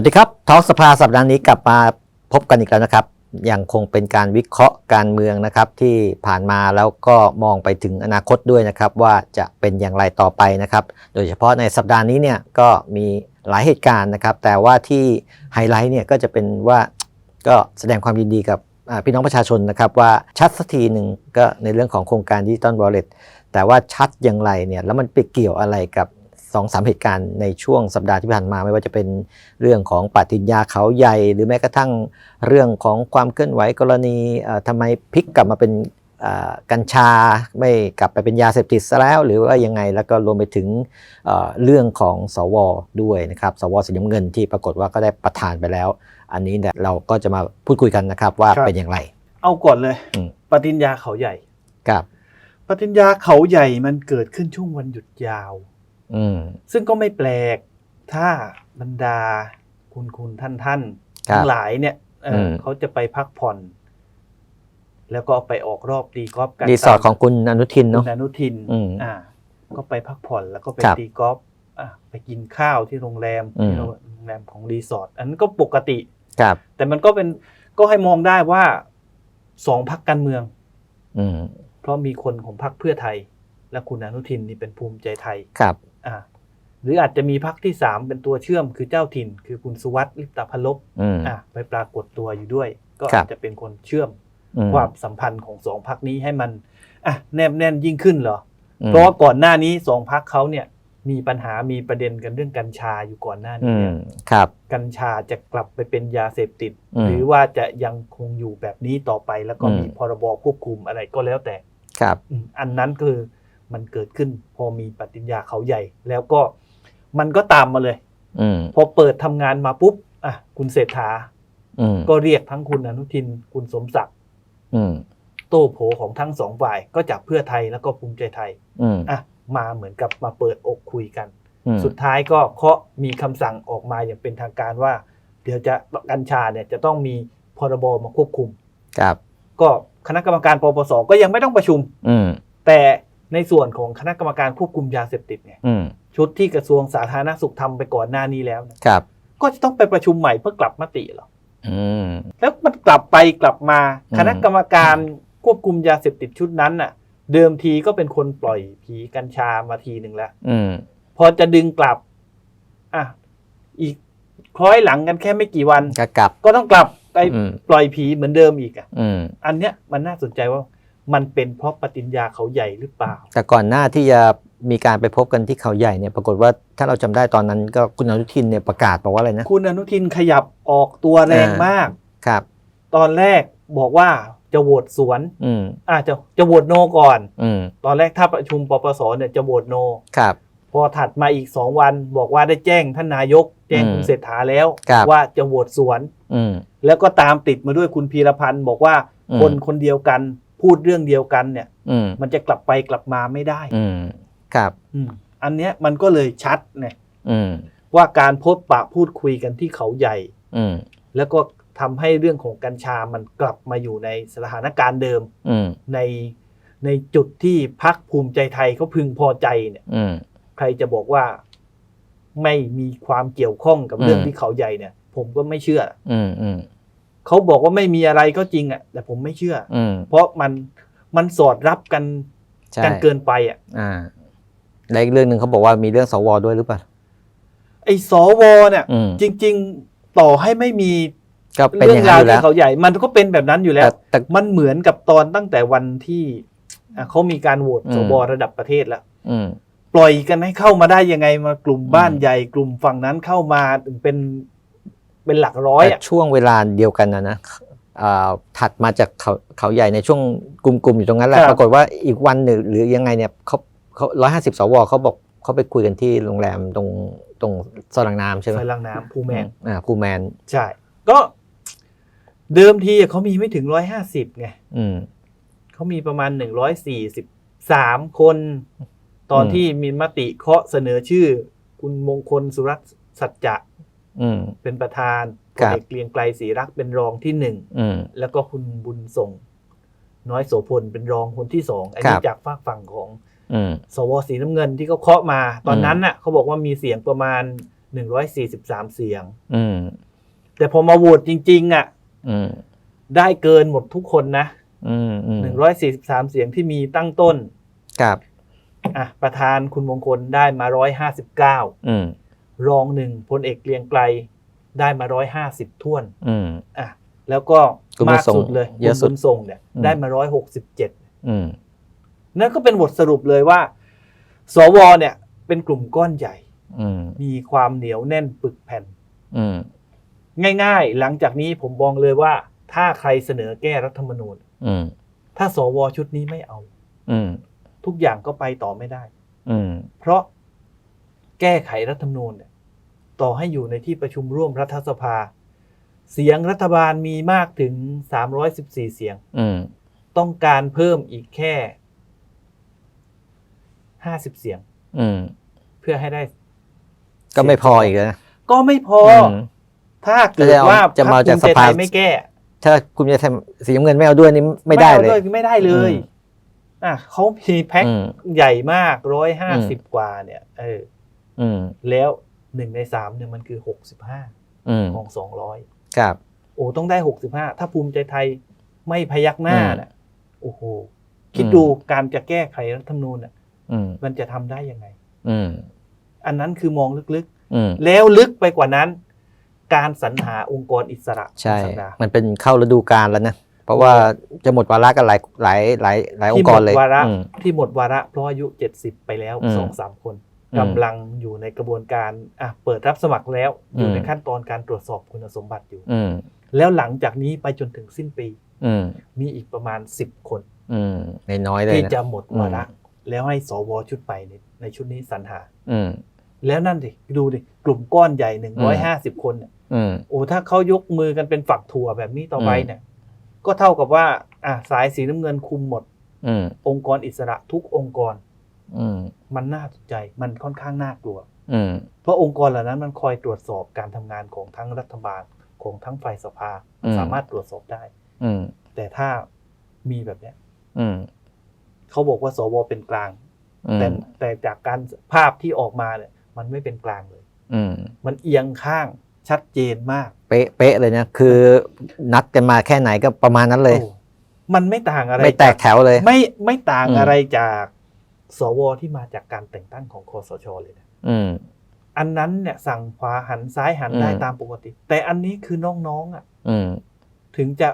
วัสดีครับทอล์กสภาสัปดาห์นี้กลับมาพบกันอีกแล้วนะครับ ยังคงเป็นการวิเคราะห์การเมืองนะครับที่ผ่านมาแล้วก็มองไปถึงอนาคตด้วยนะครับ ว่าจะเป็นอย่างไรต่อไปนะครับ โดยเฉพาะในสัปดาห์นี้เนี่ยก็มีหลายเหตุการณ์นะครับ แต่ว่าที่ไฮไลท์เนี่ยก็จะเป็นว่าก็แสดงความยินดีกับพี่น้องประชาชนนะครับว่าชัดสักทีหนึ่งก็ในเรื่องของโครงการดิจิตอลวอลเล็ตแต่ว่าชัดอย่างไรเนี่ยแล้วมันไปเกี่ยวอะไรกับ สองสามเหตุการณ์ในช่วงสัปดาห์ที่ผ่านมาไม่ว่าจะเป็นเรื่องของปฏิญญาเขาใหญ่ หรือแม้กระทั่งเรื่องของความเคลื่อนไหวกรณีเอ่อทำไมพลิกกลับมาเป็นเอ่อกัญชาไม่กลับไปเป็นยาเสพติดซะแล้ว หรือว่ายังไงแล้วก็รวมไปถึงเอ่อเรื่องของสวด้วยนะครับสวสีน้ำเงินที่ปรากฏว่าก็ได้ประธานไปแล้ว อันนี้เนี่ยเราก็จะมาพูดคุยกันนะครับว่าครับเป็นอย่างไร เอาก่อนเลยอืมปฏิญญาเขาใหญ่กับปฏิญญาเขาใหญ่มันเกิดขึ้นช่วงวันหยุดยาวอืม ซึ่งก็ไม่แปลกถ้าบรรดาคุณคุณท่านท่านครับทั้งหลายเนี่ยเอออมเขาจะไปพักผ่อน แล้วก็ไปออกรอบตีกอล์ฟกันรีสอร์ทของคุณอนุทินคุเนาะณอนุทินอืมอ่า ก็ไปพักผ่อนแล้วก็ไปครับตีกอล์ฟอะไปกินข้าวที่โรงแรมอืมที่โรงแรมของรีสอร์ทอันนั้นก็ปกติครับ แต่มันก็เป็นก็ให้มองได้ว่าสองพักการเมือง อืมเพราะมีคนของพรรคเพื่อไทย และคุณอนุทินนี่เป็นภูมิใจไทยครับอ่าหรืออาจจะมีพรรคที่สามเป็นตัวเชื่อมคือเจ้าถิ่น คือคุณสุวัสดิ์ลิปตาพลบอืมอ่าไปปรากฏตัวอยู่ด้วย ก็ครัอาบจจะเป็นคนเชื่อมอืมความสัมพันธ์ของสองพรรคนี้ให้มันอะแนบแน่นยิ่งขึ้นเหรออืมเพราะว่าก่อนหน้านี้สองพรรคเขาเนี่ยมีปัญหามีประเด็นกันเรื่องกัญชาอยู่ก่อนหน้าอืนี้มเนี่ยครับ กัญชาจะกลับไปเป็นยาเสพติดอืมหรือว่าจะยังคงอยู่แบบนี้ต่อไปแล้วก็อืมมีพรบควบคุมอะไรก็แล้วแต่ ครับอืมอันนั้นคือ มันเกิดขึ้น พอมีปฏิญญาเขาใหญ่ แล้วก็มันก็ตามมาเลยอืมพอเปิดทำงานมาปุ๊บอะคุณเศรษฐาอืมก็เรียกทั้งคุณอนุทินคุณสมศักดิ์อืมโต้โผของทั้งสองฝ่ายก็จากเพื่อไทยแล้วก็ภูมิใจไทยอืมอะมาเหมือนกับมาเปิดอกคุยกันอืมสุดท้ายก็เคาะมีคำสั่งออกมาอย่างเป็นทางการว่า เดี๋ยวจะกัญชาเนี่ยจะต้องมีพรบมาควบคุม ครับ ก็คณะกรรมการปปสก็ยังไม่ต้องประชุมอืมแต่ ในส่วนของคณะกรรมการควบคุมยาเสพติดเนี่ยอืมชุดที่กระทรวงสาธารณสุขทำไปก่อนหน้านี้แล้วเนี่ยครับ ก็จะต้องไปประชุมใหม่เพื่อกลับมติเหรอ อืม แล้วมันกลับไปกลับมาอืม คณะกรรมการควบคุมยาเสพติดชุดนั้นน่ะ เดิมทีก็เป็นคนปล่อยผีกัญชามาทีหนึ่งแล้ว อืม พอจะดึงกลับอะอีกคล้อยหลังกันแค่ไม่กี่วันก็กลับ ก็ต้องกลับไปอืม ปล่อยผีเหมือนเดิมอีกอะ อืม อันเนี้ยมันน่าสนใจว่า มันเป็นเพราะปฏิญญาเขาใหญ่หรือเปล่า แต่ก่อนหน้าที่จะมีการไปพบกันที่เขาใหญ่เนี่ยปรากฏว่าถ้าเราจำได้ตอนนั้นก็คุณอนุทินเนี่ยประกาศบอกว่าอะไรนะคุณอนุทินขยับออกตัวแรงอ่ามมาก ครับ ตอนแรกบอกว่าจะโหวตสวนอืมอ่าจะจะโหวตโนก่อน อืมตอนแรกถ้าประชุมปปสเนี่ยจะโหวตโน ครับ พอถัดมาอีกสองวันบอกว่าได้แจ้งท่านนายก แจ้งอืมคุณเศรษฐาแล้ว ครับ ว่าจะโหวตสวน อืม แล้วก็ตามติดมาด้วยคุณพีรพันธ์บอกว่าอืม คนคนเดียวกัน พูดเรื่องเดียวกันเนี่ยอืมมันจะกลับไปกลับมาไม่ได้อืมครับอืมอันเนี้ยมันก็เลยชัดเนี่ยอืมว่าการพบปะพูดคุยกันที่เขาใหญ่อืมแล้วก็ทำให้เรื่องของกัญชามันกลับมาอยู่ในสถานการณ์เดิมอืมในในจุดที่พักภูมิใจไทยเขาพึงพอใจเนี่ยอืมใครจะบอกว่าไม่มีความเกี่ยวข้องกับเรื่องอืมที่เขาใหญ่เนี่ย ผมก็ไม่เชื่อ อืมอืม เขาบอกว่าไม่มีอะไรก็จริงอะ แต่ผมไม่เชื่อ อืมเพราะมันมันสอดรับกันใช่กันเกินไปอะ อ่าและอีกเรื่องหนึ่งเขาบอกว่ามีเรื่องสวด้วยหรือเปล่า ไอ้สวเนี่ย อืมจริง ๆ ต่อให้ไม่มีก็เป็นเรื่อย่างรานั้วนอยู่แล้ที่วเขาใหญ่ มันก็เป็นแบบนั้นอยู่แล้แต่วแต่ มันเหมือนกับตอนตั้งแต่วันที่อะเขามีการโหวตอืม สวระดับประเทศแล้ว อืม ปล่อยกันให้เข้ามาได้ยังไงมากลุ่มบ้านอืม ใหญ่กลุ่มฝั่งนั้นเข้ามาถึงเป็น เป็นหลักร้อยแต่อะช่วงเวลาเดียวกันนะนะอ่าถัดมาจากเขาเขาใหญ่ในช่วงกลุ่มๆอยู่ตรงนั้นแหละครับปรากฏว่าอีกวันหนึ่งหรือยังไงเนี่ยเขาเขาร้อยห้าสิบสวเขาบอกเขาไปคุยกันที่โรงแรมตรงตรงสลังน้ำใช่ไหมไฟลังน้ำภูแมนอ่าภูแมน ใช่ก็ เดิมทีเขามีไม่ถึงร้อยห้าสิบไงอืม เขามีประมาณหนึ่งร้อยสี่สิบสามคน ตอนอืม ที่มีมติเคาะเสนอชื่อ คุณมงคลสุรัตน์สัจจะอืม เป็นประธานพครัลบเอกเกรียงไกรศรีรักษ์เป็นรองที่หนึ่งอืมแล้วก็คุณบุญส่ง น้อยโสพลเป็นรองคนที่สองอันครันี้บจากฝากฝั่งของอืมสวสีน้ำเงินที่เขาเคาะมา ตอนนั้นน่ะเขาบอกว่ามีเสียงประมาณ143เสียงอืมแต่พอมาโหวตจริง ๆ อะอืมได้เกินหมดทุกคนนะอืมอืม143เสียงที่มีตั้งต้น ครับ อะ ประธานคุณมงคลได้มา159อืม รองหนึ่งพลเอกเกรียงไกรได้มา150ท้วนอืมอะแล้วก็คุณบุญมากส่งสุดเลยเยอะสุดคุณบุญส่งเนี่ยอืมได้มา167อืมนั่นก็เป็นบทสรุปเลยว่า สวเนี่ย เป็นกลุ่มก้อนใหญ่อืมมีความเหนียวแน่นปึกแผ่นอืมง่ายๆ หลังจากนี้ผมบอกเลยว่า ถ้าใครเสนอแก้รัฐธรรมนูญอืมถ้าสวชุดนี้ไม่เอาอืมทุกอย่างก็ไปต่อไม่ได้อืมเพราะแก้ไขรัฐธรรมนูญเนี่ย ต่อให้อยู่ในที่ประชุมร่วมรัฐสภา เสียงรัฐบาลมีมากถึง 314 เสียงอืมต้องการเพิ่มอีกแค่ 50 เสียงอืมเพื่อให้ได้ ก็ไม่พออีกนะก็ไม่พอมอถ้าเกิดว่าจะมาพรรคจากภูมิใจสภาไทยไม่แก้ ถ้าคุณจะทำสีน้ำเงินไม่เอาด้วยนี่ไม่ได้เลยอาด้วยไม่ได้เลยอืมอะเขามีแพ็คอืมใหญ่มากร้อยห้าอืสิบมกว่าเนี่ย เอออืมแล้ว หนึ่งในสามเนี่ยมันคือหกสิบห้าอืมของสองร้อยครับ โอ้ต้องได้หกสิบห้าถ้าภูมิใจไทยไม่พยักหน้าอืมน่ะโอ้โหคิดอืมดูการจะแก้ไขรัฐธรรมนูญน่ะอืมมันจะทำได้ยังไง อืมอันนั้นคือมองลึกอืมๆแล้วลึกไปกว่านั้น การสรรหาองค์กรอิสระใช่คุณศักดามันเป็นเข้าฤดูกาลแล้วนะเพราะว่าจะหมดวาระกันหลายหลายหลายหลายองที่ค์หกมรดเลยวาระอืมที่หมดวาระเพราะอายุเจ็ดสิบไปแล้วอืมสองสามคนอืม กำลังอยู่ในกระบวนการอะเปิดรับสมัครแล้วอยู่อืมในขั้นตอนการตรวจสอบคุณสมบัติอยู่อืมแล้วหลังจากนี้ไปจนถึงสิ้นปีอืมมีอีกประมาณสิบคนอืมในน้อยๆเลยที่นะจะหมดวาระอืมแล้วให้สวชุดใหม่ในในชุดนี้สรรหาอืมแล้วนั่นดิดูดิกลุ่มก้อนใหญ่หนึ่งร้อยห้าสิบคนเนี่ยอืมโอ้ถ้าเขายกมือกันเป็นฝักถั่วแบบนี้ต่อไปอืมเนี่ย ก็เท่ากับว่า อะสายสีน้ำเงินคุมหมดอืมองค์กรอิสระทุกองค์กรอื มมันน่าสนใจมันค่อนข้างน่ากลัวอืมเพราะองค์กรเหล่านั้นมันคอยตรวจสอบการทำงานของทั้งรัฐบาลของทั้งฝ่ายสภาอืมสามารถตรวจสอบได้ อืมแต่ถ้ามีแบบเนี้ย อืมเขาบอกว่าสวเป็นกลางอืมแต่แต่จากการภาพที่ออกมาเนี่ย มันไม่เป็นกลางเลย อืมมันเอียงข้างชัดเจนมาก เป๊ะเป๊ะเลยนะคือ นัดกันมาแค่ไหนก็ประมาณนั้นเลยโอ้มันไม่ต่างอะไร ไม่แตกจากแถวเลย ไม่ไม่ต่างอืมอะไรจาก สวที่มาจากการแต่งตั้งของคอสชเลยนะอืมอันนั้นเนี่ยสั่งขวาหันซ้ายหันอืมได้ตามปกติ แต่อันนี้คือน้องๆอะอืมถึงจะ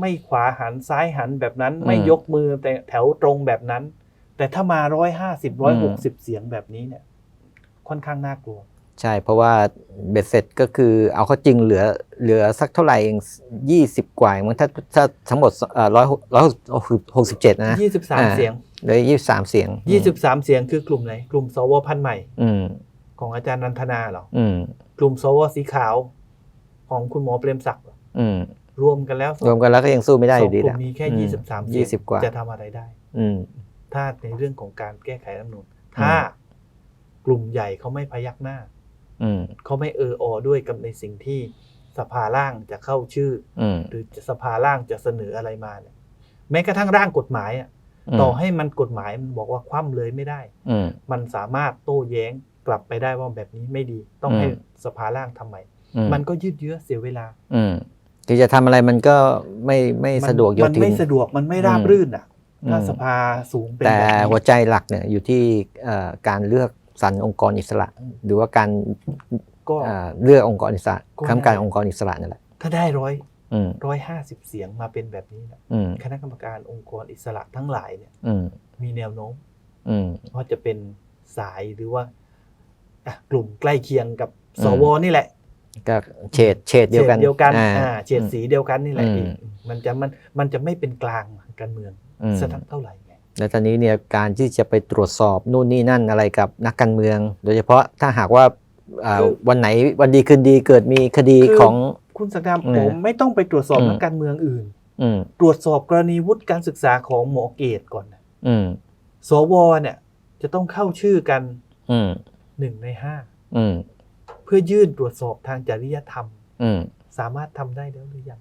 ไม่ขวาหันซ้ายหันแบบนั้นอืมไม่ยกมือแต่แถวตรงแบบนั้น แต่ถ้ามาร้อยห้าสิบร้อยหกสิบเสียงแบบนี้เนี่ย ค่อนข้างน่ากลัว ใช่เพราะว่าเบ็ดเสร็จก็คือเอาเข้าจริงเหลือเหลือสักเท่าไหร่เองยี่สิบกว่าเองมั้งถ้าถ้าทั้งหมดเอ่อร้อยร้อยหกสิบเจ็ดนะยี่สิบสามอ่าเสียง เหลือยี่สิบสามเสียงยี่สิบสามเสียงคือกลุ่มไหน กลุ่มสวพันธุ์ใหม่ อืมของอาจารย์นันทนาเหรอ อืมกลุ่มสวสีขาว ของคุณหมอเปรมศักดิ์เหรออืมรวมกันแล้วรวมกันแล้วก็ยังสู้ไม่ได้สอองยู่ดีกลุ่แหละมมีแค่อืยี่สิบสามเสียี่ยสิบงกว่าจะทำอะไรได้ อืมถ้าในเรื่องของการแก้ไขรัฐธรรมนูญถ้ากลุ่มใหญ่เขาไม่พยักหน้า อืมเขาไม่เอออด้วยกับในสิ่งที่สภาล่างจะเข้าชื่ออืมหรือสภาล่างจะเสนออะไรมาเนี่ยแม้กระทั่งร่างกฎหมายอะม ต่อให้มันกฎหมายมันบอกว่าคว่ำเลยไม่ได้อืมมันสามารถโต้แย้งกลับไปได้ว่าแบบนี้ไม่ดี ต้องอืมให้สภาล่างทำใหม่อืมมันก็ยืดเยื้อเสียเวลา อืมคือจะทำอะไรมันก็ไม่ไม่มันสะดวกโยมันทิไม่นสะดวกมันไม่ราบอืมรื่นอะถ้าอืมสภาสูงเป็นแต่แบบนี้หัวใจหลักเนี่ยอยู่ที่เอ่อการเลือกสรรองค์กรอิสระ หรือว่าการก็เอ่อเลือกองค์กรอิสระก็คำการได้องค์กรอิสระนั่นแหละถ้าได้ร้อยอืม ร้อยห้าสิบเสียงมาเป็นแบบนี้นะอืมคณะกรรมการองค์กรอิสระทั้งหลายเนี่ยอืมมีแนวโน้มอืมว่าจะเป็นสายหรือว่าอะกลุ่มใกล้เคียงกับอืมสวนี่แหละก็เฉดเฉดเดียวกันเดียวกันอ่าอ่าเฉดสีเดียวกันนี่แหละอืมพี่มันจะมันมันจะไม่เป็นกลางการเมืองอืมสักเท่าไหร่ไงและตอนนี้เนี่ยการที่จะไปตรวจสอบนู่นนี่นั่นอะไรกับนักการเมือง โดยเฉพาะถ้าหากว่าอ่าวันไหนวันดีคืนดีเกิดมีคดีของ คุณสักดามอืมผมไม่ต้องไปตรวจสอบอืมนักการเมืองอื่นอืมตรวจสอบกรณีวุฒิการศึกษาของหมอเกตก่อนนะอืมสวเนี่ย จะต้องเข้าชื่อกันอืมหนึ่งในห้าอืมเพื่อยื่นตรวจสอบทางจริยธรรมอืมสามารถทำได้แล้วหรือยัง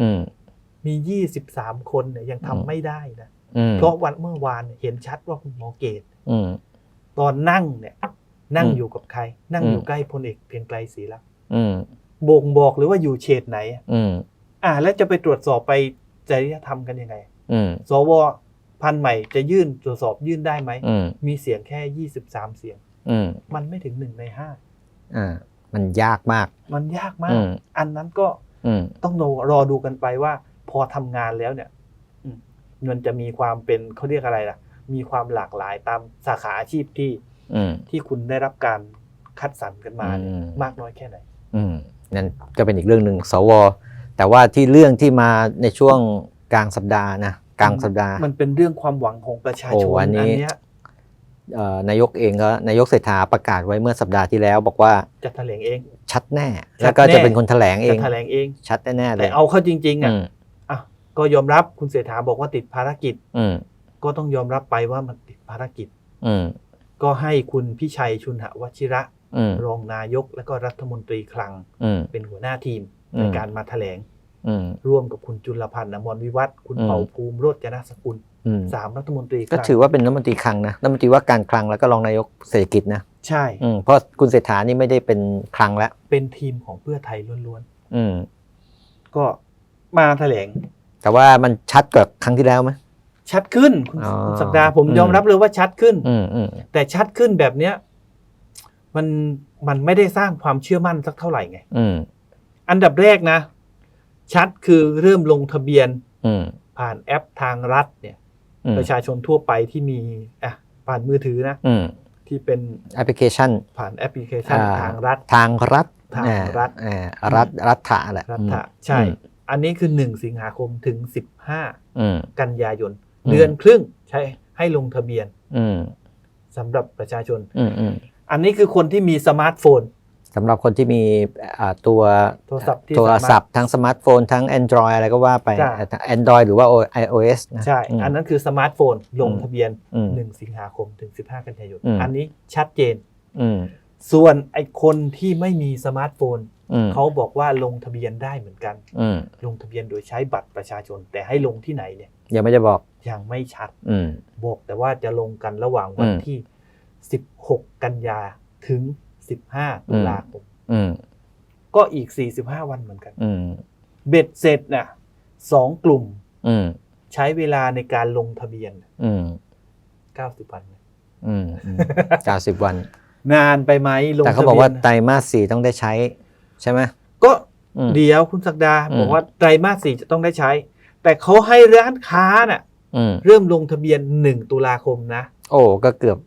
อืมมี23คนเนี่ยยังทำอืมไม่ได้นะอืมเพราะวันเมื่อวานเนี่ยเห็นชัดว่าคุณหมอเกตอืมตอนนั่งเนี่ย นั่งอืมอยู่กับใคร นั่งอืมอยู่ใกล้พลเอกเพียงไกลศรีลักษณ์อืม บ่งบอกหรือว่าอยู่เฉดไหน อืมอ่า แล้วจะไปตรวจสอบไปจริยธรรมกันยังไง อืมสวพันใหม่จะยื่นตรวจสอบยื่นได้ไหม อืมมีเสียงแค่23เสียง อืมมันไม่ถึงหนึ่งในห้า อ่า มันยากมาก มันยากมาอืกมอันนั้นก็อืม ต้องรอรอดูกันไปว่า พอทำงานแล้วเนี่ยอืมมันจะมีความเป็นเขาเรียกอะไรล่ะ มีความหลากหลายตามสาขาอาชีพที่อืม ที่คุณได้รับการคัดสรรกันมาเนี่ยอืม มากน้อยแค่ไหน อืม นั่นก็เป็นอีกเรื่องหนึ่งสว แต่ว่าที่เรื่องที่มาในช่วงกลางสัปดาห์นะกลางสัปดาห์ มันเป็นเรื่องความหวังของประชาชนโอ้อันนี้เนี้ยเอ่อนายกเองก็นายกเศรษฐาประกาศไว้เมื่อสัปดาห์ที่แล้ว บอกว่าจะแถลงเอง ชัดแน่ชัดแน่แล้วก็จะเป็นคนแถลงเอจะงแถลงเอง ชัดแน่ๆเลแต่ยเอาเข้าจริงๆอะอืมอะก็ยอมรับคุณเศรษฐาบอกว่าติดภารกิจ อืมก็ต้องยอมรับไปว่ามันติดภารกิจ อืมก็ให้คุณพิชัยชุนหวชิระอืม รองนายกและก็รัฐมนตรีคลังอืมเป็นหัวหน้าทีมอืมในการมาแถลงอืมร่วมกับคุณจุลพันธ์อมรวิวัฒน์คุณอืมเผ่าภูมิโรจนสกุลอืมสามรัฐมนตรีคก็ลังถือว่าเป็นรัฐมนตรีคลังนะรัฐมนตรีว่าการคลังแล้วก็รองนายกเศรษฐกิจนะใช่อืมเพราะคุณเศรษฐานี่ไม่ได้เป็นคลังแล้ว เป็นทีมของเพื่อไทยล้วนอืมๆก็มาแถลง แต่ว่ามันชัดกว่าครั้งที่แล้วไหมชัดขึ้นคุณอ๋อคุณสัปดาห์ผมอืมยอมรับเลยว่าชัดขึ้นอืมอืมแต่ชัดขึ้นแบบเนี้ย มันมันไม่ได้สร้างความเชื่อมั่นสักเท่าไหร่ไงอืมอันดับแรกนะ ชัดคือเริ่มลงทะเบียนอืมผ่านแอปทางรัฐ เนี่ยอืมประชาชนทั่วไปที่มีอะผ่านมือถือนะอืมที่เป็นแอปพลิเคชัน ผ่านแอปพลิเคชันอ่าทางรัฐ ทางรัฐทางอ่รัฐอ่ารัฐรัฐะแหละรัอืมฐะใช่อืมอันนี้คือ1สิงหาคมถึง15อืมกันยายนอืมเดือนครึ่งใช้ให้ลงทะเบียนอืมสำหรับประชาชน อืมอืมอันนี้คือคนที่มีสมาร์ทโฟนสำหรับคนที่มีอ่าตัวโทรศัพท์ที่โทรศัพสามารถท์ทั้งสมาร์ทโฟน ทั้ง Android อะไรก็ว่าไปจ้ะอ่า Android หรือว่า iOS นะใช่มอันนั้นคือสมาร์ทโฟนลงอืมทะเบียนอืม1สิงหาคมถึง 15 กันยายนอืมอันนี้ชัดเจนอืมส่วนไอ้คนที่ไม่มีสมาร์ทโฟนอืมเขาบอกว่าลงทะเบียนได้เหมือนกันอืมลงทะเบียนโดยใช้บัตรประชาชน แต่ให้ลงที่ไหนเนี่ยยังไม่ได้บอกยังไม่ชัดอืมบอกแต่ว่าจะลงกันระหว่างวันอืมที่ 16 กันยาถึง 15 ตุลาคมอืมก็อีก 45 วันเหมือนกันอืมเบ็ดเสร็จน่ะสองกลุ่มอืมใช้เวลาในการลงทะเบียนอืม90วันไหมอืมอืมเก้าสิบวัน นานไปไหมลงแต่เขาทะบอกเบียว่านไตรมาสสี่ต้องได้ใช้ ใช่ไหมก็อืมเดี๋ยวคุณศักดาอืมบอกว่าไตรมาสสี่จะต้องได้ใช้ แต่เขาให้ร้านค้าน่ะอืมเริ่มลงทะเบียน1ตุลาคมนะ โอ้ก็เกือบ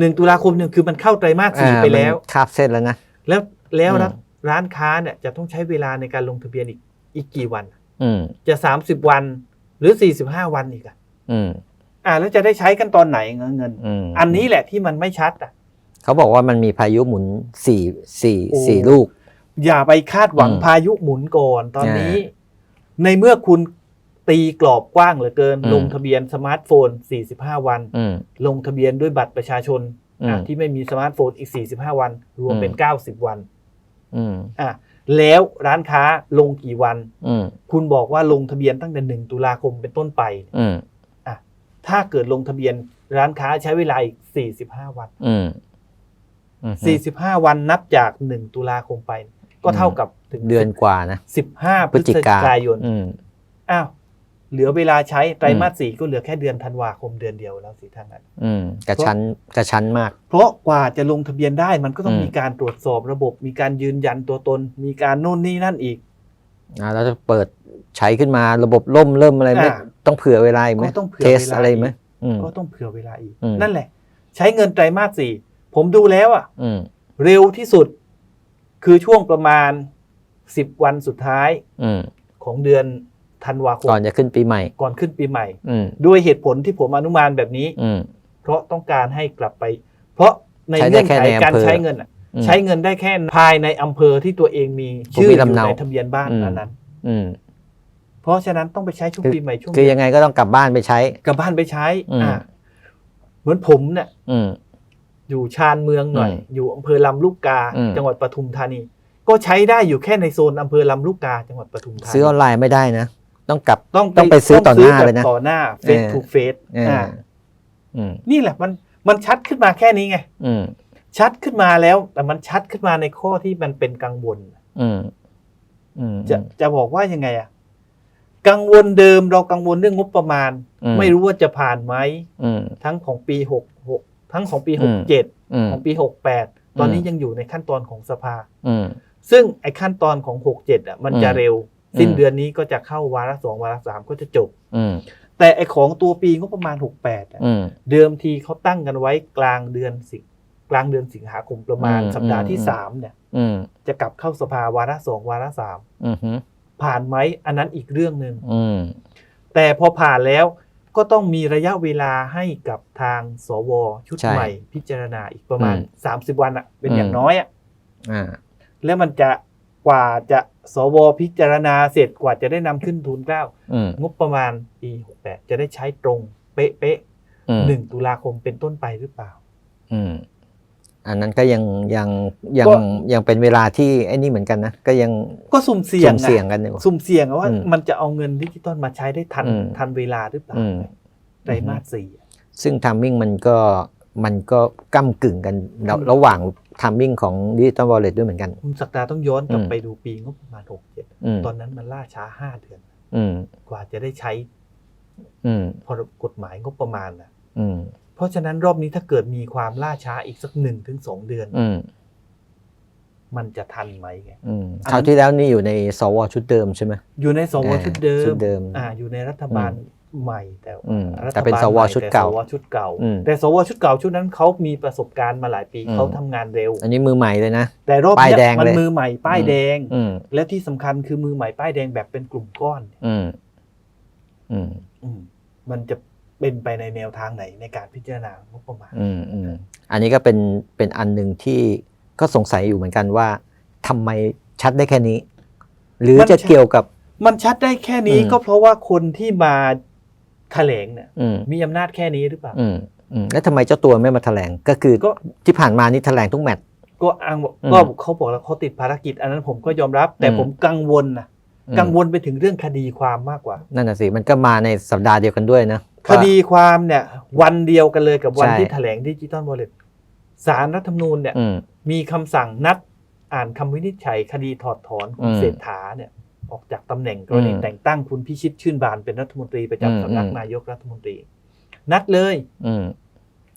1ตุลาคมเนี่ยคือมันเข้าไตรมาสสี่อ่าไปแล้วมันคาบเส้นแล้วนะแล้วแล้วอืมร้านร้านค้าเนี่ยจะต้องใช้เวลาในการลงทะเบียนอีกอีกกี่วันอืมจะ30วันหรือ45วันอีกอะอืมอ่าแล้วจะได้ใช้กันตอนไหนเงินเงินอืมอันนี้แหละที่มันไม่ชัดอะเขาบอกว่ามันมีพายุหมุนสี่สี่โอ้สี่ลูก อย่าไปคาดหวังอืมพายุหมุนก่อนตอนนี้อ่ในเมื่อคุณ ตีกรอบกว้างเหลือเกินอืมลงทะเบียนสมาร์ทโฟน 45 วันอืมลงทะเบียนด้วยบัตรประชาชนอืมอะที่ไม่มีสมาร์ทโฟนอีก 45 วัน รวมเป็นอืม90 วันอืมอะแล้วร้านค้าลงกี่วันอืมคุณบอกว่าลงทะเบียนตั้งแต่ 1 ตุลาคมเป็นต้นไปอืมอะถ้าเกิดลงทะเบียนร้านค้าใช้เวลาอีก 45 วันอืมอืม45 วันนับจาก 1 ตุลาคมไป ก็เท่ากับถึงเดือนกว่านะ15พพฤฤศจิศกาจิกายนอืมอ้าว เหลือเวลาใช้ไตรมาสสี่ก็เหลือแค่เดือนธันวาคมเดือนเดียวแล้วสิท่านนั้นอืมกระชั้นกระชั้นมาก เพราะกว่าจะลงทะเบียนได้มันก็ต้องอืมมีการตรวจสอบระบบ มีการยืนยันตัวตน มีการโน่นนี่นั่นอีกอ่าแล้วจะเปิดใช้ขึ้นมาระบบล่มเริ่มอะไรไหมอ่าต้องเผื่อเวลาอีกไหมก็ต้องเผื่อเทสเวลาอะไรไหมอีกอืมก็ต้องเผื่อเวลาอีกอืมนั่นแหละ ใช้เงินไตรมาสสี่ผมดูแล้วอะอืมเร็วที่สุด คือช่วงประมาณ10วันสุดท้ายอืมของเดือน ธันวาคมก่อนจะขึ้นปีใหม่ ก่อนขึ้นปีใหม่อืมด้วยเหตุผลที่ผมอนุมานแบบนี้อืมเพราะต้องการให้กลับไป เพราะในใช้ได้เงื่อนแค่ไขในอำเภอการใช้เงินอะอืมใช้เงินได้แค่ภายในอำเภอที่ตัวเองมีภูชื่อมิอยู่ลำเนาในทะเบียนบ้านอืมอันนั้นอืมเพราะฉะนั้นต้องไปใช้ช่วงคือปีใหม่ช่วงคือยังไงก็ต้องกลับบ้านไปใช้ กลับบ้านไปใช้อืมอ่าเหมือนผมเนี่ยอืมอยู่ชานเมืองหน่อยอืมอยู่อำเภอลำลูกกาอืมจังหวัดปทุมธานี ก็ใช้ได้อยู่แค่ในโซนอำเภอลำลูกกา จังหวัดปทุมธานีซื้อออนไลน์ไม่ได้นะ ต้องกลับต้องต้องไปซื้อต่อหน้าแบบเลยนะต่อหน้าเฟสเออทูเฟสเออออืมนี่แหละมันมันชัดขึ้นมาแค่นี้ไงอืมชัดขึ้นมาแล้ว แต่มันชัดขึ้นมาในข้อที่มันเป็นกังวลอืมอืมจะจะบอกว่ายังไงอะกังวลเดิมเรากังวลเรื่องงบประมาณอืมไม่รู้ว่าจะผ่านไหมอืมทั้งของปีหกหกทั้งของปีอืหกมเจ็ดอืมของปีหกแปดตอนนี้อืมยังอยู่ในขั้นตอนของสภาอืมซึ่งไอ้ขั้นตอนของหกเจ็ดอะ มันจะอืมเร็ว สิ้นอืมเดือนนี้ก็จะเข้าวาระสองวาระสามก็จะจบอืมแต่ไอ้ของตัวปีงบประมาณหกแปดอืมเดิมทีเขาตั้งกันไว้กลางเดือนสิงกลางเดือนสิงหาคมประมาณอืมสัปดาห์ที่อืมสามเนี่ยอืมจะกลับเข้าสภาวาระสองวาระสามอืมฮึผ่านไหมอันนั้นอีกเรื่องหนึ่งอืมแต่พอผ่านแล้วก็ต้องมีระยะเวลาให้กับทางสวชุดใช่ใหม่ พิจารณาอีกประมาณอืม30 วันอะเป็นอย่างอืมน้อยอะอ่าแล้วมันจะ กว่าจะสวพิจารณาเสร็จกว่าจะได้นำขึ้นทุนเกล้า อืม งบประมาณปี68จะได้ใช้ตรงเป๊ะอืม ๆหนึ่งตุลาคมเป็นต้นไปหรือเปล่า อืม อันนั้นก็ยังยังยังก็ ยังเป็นเวลาที่ไอ้นี่เหมือนกันนะ ก็ยังก็สุ่มเสี่ยงสุ่มอะเสี่ยงกันอยู่ สุ่มเสี่ยงอะว่าอืมมันจะเอาเงินดิจิตอลมาใช้ได้ทันอืม ทันเวลาหรือเปล่าอืม ไตรมาสสี่อะ ซึ่งทามมิ่งมันก็มันก็ก้ากึ่งกันระระหว่าง ทามมิ่งของดิจิตอลวอลเล็ตด้วยเหมือนกันคุณสักดาต้องย้อนกลับอืมไปดูปีงบประมาณ67อืมตอนนั้นมันล่าช้าห้าเดือนอืมกว่าจะได้ใช้อืมพรบกฎหมายงบประมาณนะอืมเพราะฉะนั้นรอบนี้ถ้าเกิดมีความล่าช้าอีกสักหนึ่งถึงสองเดือนอืมมันจะทันไหมไงอืมอันนั้นคราวที่แล้วนี่อยู่ในสวชุดเดิมใช่ไหมอยู่ในสวอ่าชุดเดิมชุดเดิมอ่าอยู่ในรัฐบาล ใหม่แต่อืมรัฐแต่เป็นบาลสวใหม่ชุดเก่าแต่สวชุดเก่าอืมแต่สวชุดเก่าชุดนั้นเขามีประสบการณ์มาหลายปีอืมเขาทำงานเร็ว อันนี้มือใหม่เลยนะ แต่รอบป้ายเนี้แดยงมันเลยมือใหม่ป้ายแดงอืมและที่สำคัญคือมือใหม่ป้ายแดงแบบเป็นกลุ่มก้อนอืมอืมอืมมันจะเป็นไปในแนวทางไหนในการพิจารณางบประมาณอืมอืมอันนี้ก็เป็นเป็นอันหนึ่งที่ก็สงสัยอยู่เหมือนกันว่าทำไมชัดได้แค่นี้ หรือมันจะชัดเกี่ยวกับมันชัดได้แค่นี้อืมก็เพราะว่าคนที่มา แถลงเนี่ยอืมมีอำนาจแค่นี้หรือเปล่าอืมอืมแล้วทำไมเจ้าตัวไม่มาแถลงก็คือก็ที่ผ่านมานี่แถลงทุกแมตช์ก็อ้างว่าอืมก็เขาบอกแล้วเขาติดภารกิจ อันนั้นผมก็ยอมรับ แต่อืมผมกังวลนะอืมกังวลไปถึงเรื่องคดีความมากกว่า นั่นน่ะสิมันก็มาในสัปดาห์เดียวกันด้วยนะคดีความเนี่ย วันเดียวกันเลยกับวันใช่ที่แถลงดิจิตอลวอลเล็ตสารรัฐธรรมนูญเนี่ยอืมมีคำสั่งนัดอ่านคำวินิจฉัยคดีถอดถอนคุณอืมเศรษฐาเนี่ย ออกจากตำแหน่งกรณีอืมแต่งตั้งคุณพิชิตชื่นบานเป็นรัฐมนตรีประอืมจำสำนักอืมนายกรัฐมนตรี นัดเลยอืม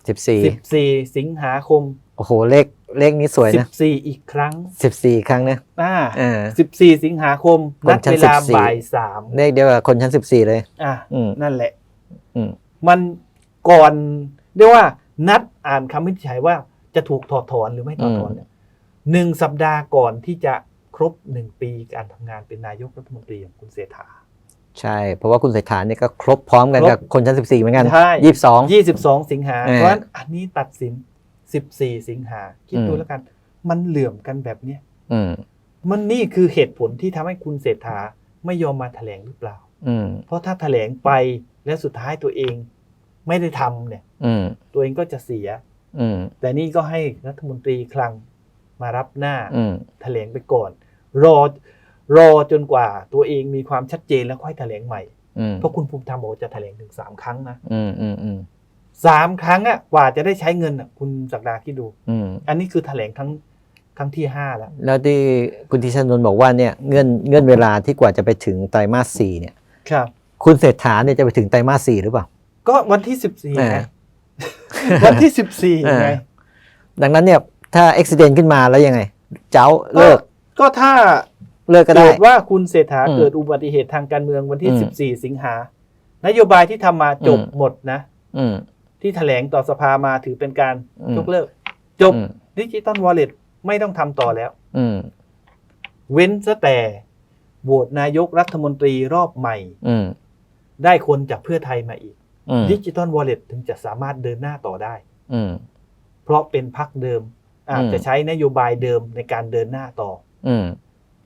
สิบสี่14สิงหาคม โอ้โห เลขเลขนี้สวยนะ14อีกครั้งสิบสี่ครั้งนะอ่าอ่า14สิงหาคมคนนัดชั้นเวลา14บ่ายสามเลขเดียวกับคนชั้นสิบสี่เลย อะอืมนั่นแหละอืมมันก่อนเรียกว่า นัดอ่านคำวินิจฉัยว่าจะถูกถอดถอนหรือไม่ถอดถอนเนี่ยหนึ่งสัปดาห์ก่อนที่จะค รบหนึ่งปีการทำงานเป็นนายกรัฐมนตรีของคุณเศรษฐาใช่ เพราะว่าคุณเศรษฐาเนี่ยก็ครบพร้อมกันครบกับคนชั้นสิบสี่เหมือนกันใช่ยี่สิบสอง22สิงหาเออเพราะฉะนั้นอันนี้ตัดสิน14สิงหาคิดดูอืมแล้วกัน มันเหลื่อมกันแบบเนี้ยอืมมันนี่คือเหตุผลที่ทำให้คุณเศรษฐาไม่ยอมมาแถลงหรือเปล่า อืมเพราะถ้าแถลงไปแล้วสุดท้ายตัวเองไม่ได้ทำเนี่ย อืมตัวเองก็จะเสีย อืมแต่นี่ก็ให้รัฐมนตรีคลังมารับหน้าอืมแถลงไปก่อน รอรอจนกว่าตัวเองมีความชัดเจนแล้วค่อยแถลงใหม่อืมเพราะคุณภูมิธรรมบอกว่าจะแถลงถึงสามครั้งนะอืมอืมอืมสามครั้งอะกว่าจะได้ใช้เงินอะคุณศักดาคิดดูอืมอันนี้คือแถลงครั้งครั้งที่ห้าแล้ว แล้วที่คุณทิชนนท์บอกว่าเนี่ยเงื่อนเงื่อนเวลาที่กว่าจะไปถึงไตรมาสสี่เนี่ย ครับ คุณเศรษฐาเนี่ยจะไปถึงไตรมาสสี่หรือเปล่า ก็วันที่สิบสี่เออไงวันที่สิบสี่เออไงดังนั้นเนี่ยถ้าอุบิเหตุขึ้นมาแล้วยังไง เจ้าเลิก ก็ถ้าเลิกก็ได้ เกิดว่าคุณเศรษฐาอืมเกิดอุบัติเหตุทางการเมืองวันที่อืมสิบสี่สิงหานโยบายที่ทำมาจบอืมหมดนะ อืมที่แถลงต่อสภามาถือเป็นการอืมยกเลิก จบอืมดิจิตอลวอลเล็ตไม่ต้องทำต่อแล้ว อืมเว้นซะแต่โหวตนายกรัฐมนตรีรอบใหม่ อืมได้คนจากเพื่อไทยมาอีกอืมดิจิตอลวอลเล็ตถึงจะสามารถเดินหน้าต่อได้ อืมเพราะเป็นพักเดิมอาจอืมจะใช้นโยบายเดิมในการเดินหน้าต่อ อืม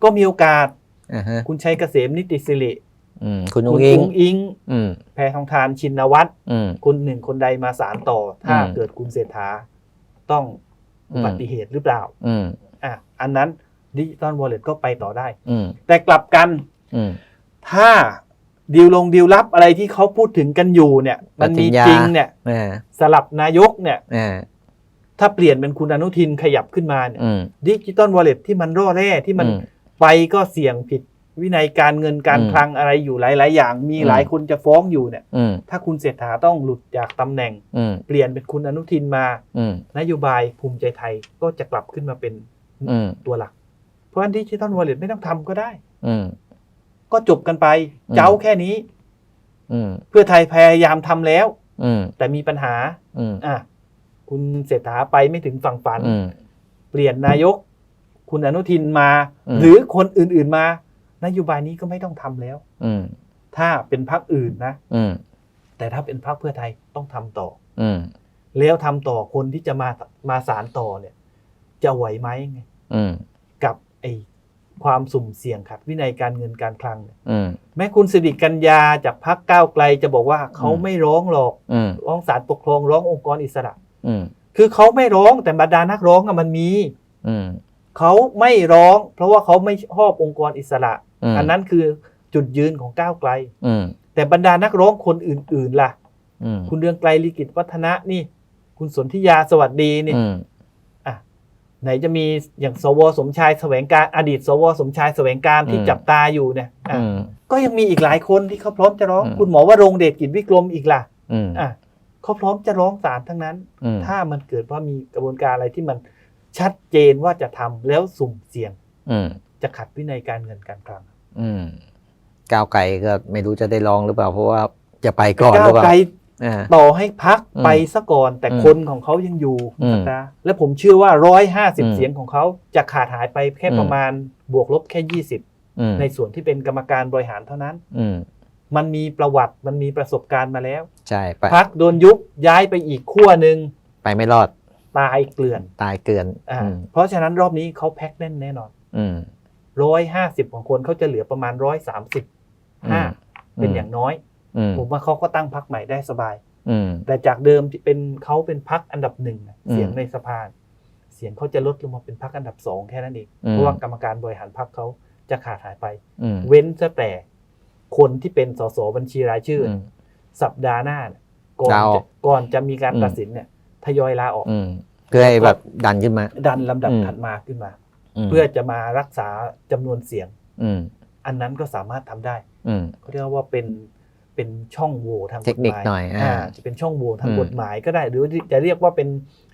ก็มีโอกาส อ่าฮะคุณชัยเกษมนิติสิริอืมคุณคุอุ้ณงอิงอุ้งอิง อืมแพทองทานชินวัตรอืมคุณหนึ่งคนใดมาสารต่อ ถ้าอืม เกิดคุณเศรษฐาต้องอุบัติเหตุหรือเปล่า อืมอะอันนั้นดิจิตอลวอลเล็ตก็ไปต่อได้ อืมแต่กลับกันอืม ถ้าดีลลงดีลลับอะไรที่เขาพูดถึงกันอยู่เนี่ย มันมีปฏิญญา จริงเนี่ย อ่าสลับนายกเนี่ย อ่า ถ้าเปลี่ยนเป็นคุณอนุทินขยับขึ้นมาเนี่ยอืมดิจิตอลวอลเล็ตที่มันร่อแร่ที่มันอืมไปก็เสี่ยงผิดวินัยการเงินการอืมคลังอะไรอยู่หลาย ๆ อย่าง มีอืมหลายคนจะฟ้องอยู่เนี่ยอืมถ้าคุณเศรษฐาต้องหลุดจากตำแหน่งอืมเปลี่ยนเป็นคุณอนุทินมาอืมนโยบายภูมิใจไทยก็จะกลับขึ้นมาเป็นอืมตัวหลัก เพราะฉะนั้นดิจิตอลวอลเล็ตไม่ต้องทำก็ได้ อืมก็จบกันไปอืมเจ้าแค่นี้ อืมเพื่อไทยพยายามทำแล้ว อืมแต่มีปัญหาอืมอะ คุณเศรษฐาไปไม่ถึงฝั่งฝันอืมเปลี่ยนนายก คุณอนุทินมาอืมหรือคนอื่นๆมา นโยบายนี้ก็ไม่ต้องทำแล้วอืมถ้าเป็นพรรคอื่นนะอืมแต่ถ้าเป็นพรรคเพื่อไทยต้องทำต่อ อืมแล้วทำต่อคนที่จะมามาสารต่อเนี่ย จะไหวไหมไงอืมกับไอ้ความสุ่มเสี่ยงขัดวินัยการเงินการคลังเนี่ยอืมแม้คุณสิริกัญญาจากพรรคก้าวไกลจะบอกว่าเขาอืมไม่ร้องหรอกอืมร้องศาลปกครองร้ององค์กรอิสระอืม คือเขาไม่ร้องแต่บรรดานักร้องอะมันมีอืมเขาไม่ร้อง เพราะว่าเขาไม่ชอบองค์กรอิสระอืมอันนั้นคือจุดยืนของก้าวไกลอืมแต่บรรดานักร้องคนอื่น ๆ ล่ะอืมคุณเรืองไกลลีกิจวัฒนะนี่ คุณสนธิยาสวัสดีนี่อืมอะไหนจะมีอย่างสวสมชายแสวงการอดีต สวสมชายแสวงการที่อืมจับตาอยู่เนี่ยอะอืมก็ยังมีอีกหลายคนที่เขาพร้อมจะร้องอืมคุณหมอวรงค์เดชกิจวิกรมอีกล่ะอืมอะ เขาพร้อมจะร้องศาลทั้งนั้นอืมถ้ามันเกิดว่ามีกระบวนการอะไรที่มันชัดเจนว่าจะทำแล้วสุ่มเสี่ยง อืมจะขัดวินัยการเงินการคลังอืมก้าวไกลก็ไม่รู้จะได้ลองหรือเปล่า เพราะว่าจะไปก่อนหก้ารืวอเปล่าไกลอ่าต่อให้พักอืมไปซะก่อนแต่อืมคนของเขายังอยู่อืมนะและผมเชื่อว่าร้อยห้าสิบอืมเสียงของเขาจะขาดหายไปแค่อืมประมาณบวกลบแค่ยี่สิบอืมในส่วนที่เป็นกรรมการบริหารเท่านั้นอื มมันมีประวัติมันมีประสบการณ์มาแล้ว ใช่ไปพักโดนยุบย้ายไปอีกขั้วหนึ่งไปไม่รอดตายเกลื่อนตายเกินอ่าอืมเพราะฉะนั้นรอบนี้เขาแพ็คแน่นแน่นอนอืมร้อยห้าสิบของคนเขาจะเหลือประมาณร้อยสามสิบห้าเป็นอย่างน้อยอืมผมว่าเขาก็ตั้งพักใหม่ได้สบายอืมแต่จากเดิมที่เป็นเขาเป็นพักอันดับหนึ่งน่ะอืมเสียงในสภาเสียงเขาจะลดลงมาเป็นพักอันดับสองแค่นั้นเองอืมเพราะว่ากรรมการบริหารพักเขาจะขาดหายไปอืมเว้นซะแต่ คนที่เป็นสสบัญชีรายชื่ออมสัปดาห์หน้าเนี่ยก่อนลาออจะกก่อนจะมีการอืมตัดสินเนี่ยทยอยลาออกอืมเพื่อให้แบบดันขึ้นมา ดันลำดับอืมถัดมาขึ้นมามเพื่อจะมารักษาจำนวนเสียงอืมอันนั้นก็สามารถทำได้อืมเขาเรียกว่าเป็นเป็นช่องโหว่ทางกเทฎคหนิคมายหน่อยอ่าจะเป็นช่องโหว่ทางอืมกฎหมายก็ได้ หรือจะเรียกว่าเป็น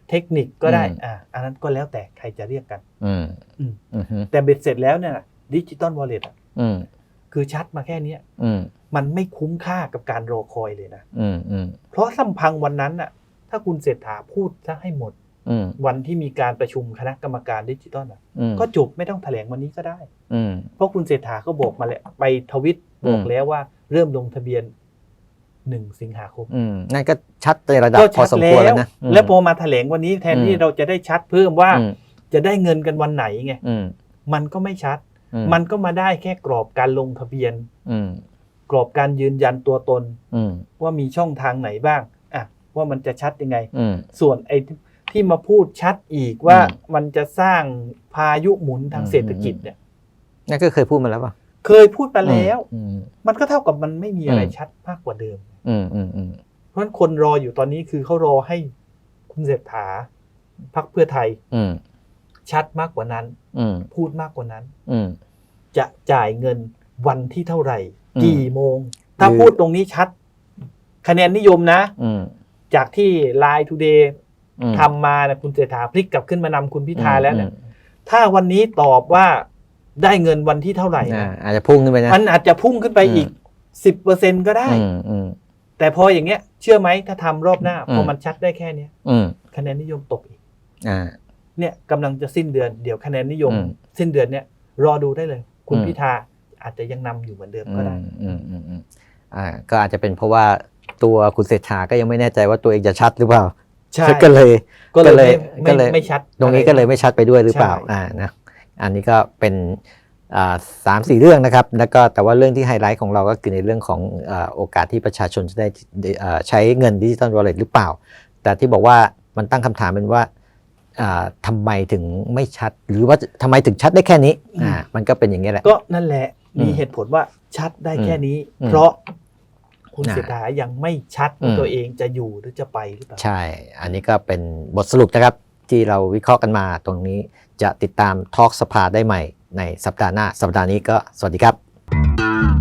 เทคนิคก็ได้อืมอ่าอันนั้นก็แล้วแต่ใครจะเรียกกันอืมอืมอืมอืมแต่เบ็ดเสร็จแล้วเนี่ยดิจิตอลวอลเล็ตอืม คือชัดมาแค่เนี้ยอืมมันไม่คุ้มค่ากับการรอคอยเลยนะอืมอืมเพราะลำพังวันนั้นน่ะถ้าคุณเศรษฐาพูดซะให้หมด อืมวันที่มีการประชุมคณะกรรมการดิจิตอลน่ะอืมก็จบไม่ต้องแถลงวันนี้ก็ได้ อืม เพราะคุณเศรษฐาก็บอกมาแล้วไปทวิตบอกอืมแล้วว่าเริ่มลงทะเบียนหนึ่งสิงหาคม อืมนั่นก็ชัดในระดับก็พอชัดสมแล้ควรวแล้วนะมแล้วพอมาแถลงวันนี้แทนที่อืม เราจะได้ชัดเพิ่มว่า อืมจะได้เงินกันวันไหนไง อืม มันก็ไม่ชัดอื มันก็มาได้แค่กรอบการลงทะเบียนอืมกรอบการยืนยันตัวตนอืมว่ามีช่องทางไหนบ้างอะว่ามันจะชัดยังไงอืมส่วนไอ้ที่ที่มาพูดชัดอีกว่าอืมมันจะสร้างพายุหมุนทางอืมเศรษฐกิจเนี่ยนั่นก็เคยพูดมาแล้วป่ะเคยพูดมาแล้วอืมมันก็เท่ากับมันไม่มีอะไรอืมชัดมากกว่าเดิมอืมอืมอืมเพราะฉะนั้นคนรออยู่ตอนนี้คือเขารอให้คุณเศรษฐาพักเพื่อไทยอืม ชัดมากกว่านั้นอืมพูดมากกว่านั้นอืมจะจ่ายเงินวันที่เท่าไหร่อืมกี่โมง ถ้าหรือพูดตรงนี้ชัด คะแนนนิยมนะอืมจากที่ Line Today อืมทำมานะคุณเศรษฐาพลิกกลับขึ้นมานำคุณพิธาแล้วเนี่ยอืมถ้าวันนี้ตอบว่าได้เงินวันที่เท่าไหร่อ่านะอาจจะพุ่งขึ้นไปนะมันอาจจะพุ่งขึ้นไปอืมอีกสิบเปอร์เซ็นก็ได้อืมอืมแต่พออย่างเงี้ย เชื่อไหมถ้าทำรอบหน้าอืมพอมันชัดได้แค่เนี้ยอืมคะแนนนิยมตกอีกอ่า เนี่ยกำลังจะสิ้นเดือนเดี๋ยวคะแนนนิยมอืมสิ้นเดือนเนี่ยรอดูได้เลย คุณอืมพิธาอาจจะยังนำอยู่เหมือนเดิมก็ได้อืมอืมอืมอ่าก็อาจจะเป็นเพราะว่าตัวคุณเศรษฐาก็ยังไม่แน่ใจว่าตัวเองจะชัดหรือเปล่าใช่ก็เลยก็เลยก็ไม่เลยไม่ไม่ชัด ตรงนี้อะไก็เลยไม่ชัดไปด้วยหรือเปล่าใช่อ่านะอันนี้ก็เป็นอ่าสามสี่เรื่องนะครับ แล้วก็แต่ว่าเรื่องที่ไฮไลท์ของเราก็คือในเรื่องของอาโอกาสที่ประชาชนจะได้อ่าใช้เงินดิจิตอลวอลเล็ตหรือเปล่า แต่ที่บอกว่ามันตั้งคำถามเป็นว่า อ่าทำไมถึงไม่ชัด หรือว่าทำไมถึงชัดได้แค่นี้อ่ามันก็เป็นอย่างนี้ยแหละ ก็นั่นแหละอืมมีเหตุผลว่าชัดได้แค่นี้อืมเพราะคุณอ่าเศรษฐายังไม่ชัดอืว่ามตัวเองจะอยู่หรือจะไปหรือเปล่าใช่ อันนี้ก็เป็นบทสรุปนะครับ ที่เราวิเคราะห์กันมาตรงนี้จะติดตามทอล์กสภาได้ใหม่ในสัปดาห์หน้า สัปดาห์นี้ก็สวัสดีครับ